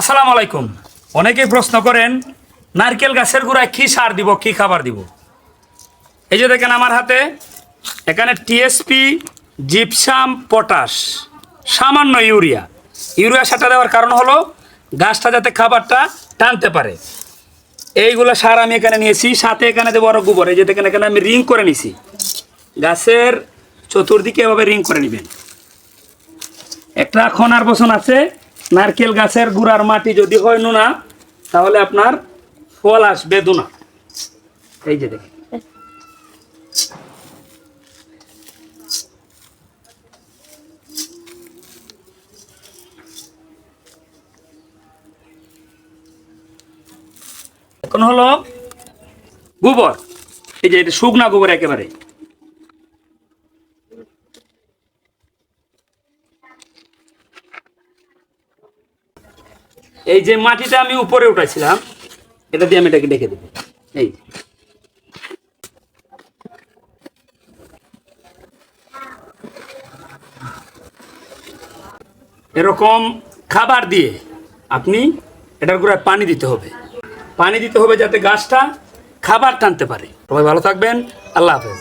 আসসালামু আলাইকুম। অনেকেই প্রশ্ন করেন, নারকেল গাছের গোড়ায় কি সার দিব, কি খাবার দিব? এই যে দেখেন আমার হাতে, এখানে টিএসপি জিপসাম পটাশ সামান্য ইউরিয়া। ইউরিয়া সারটা দেওয়ার কারণ হলো, গাছটা যাতে খাবারটা টানতে পারে। এইগুলো সার আমি এখানে নিয়েছি, সাথে এখানে দেবো আরও গোবর। এই যে দেখেন, এখানে আমি রিং করে নিছি। গাছের চতুর্দিকে এভাবে রিং করে নেবেন। একটা খনার বসন আছে নারকেল গাছের গুড়ার মাটি যদি হয় নোনা, তাহলে আপনার ফল আসবে দুনা। এই যে দেখেন। এখন হলো গোবর। এই যে এটা শুকনা গোবর একেবারে। এই যে মাটিটা আমি উপরে উঠাইছিলাম, এটা দিয়ে আমি এটাকে ডেকে দেবো। এই এরকম খাবার দিয়ে আপনি এটার গোড়ায় পানি দিতে হবে। পানি দিতে হবে যাতে গাছটা খাবার টানতে পারে। সবাই ভালো থাকবেন। আল্লাহ হাফেজ।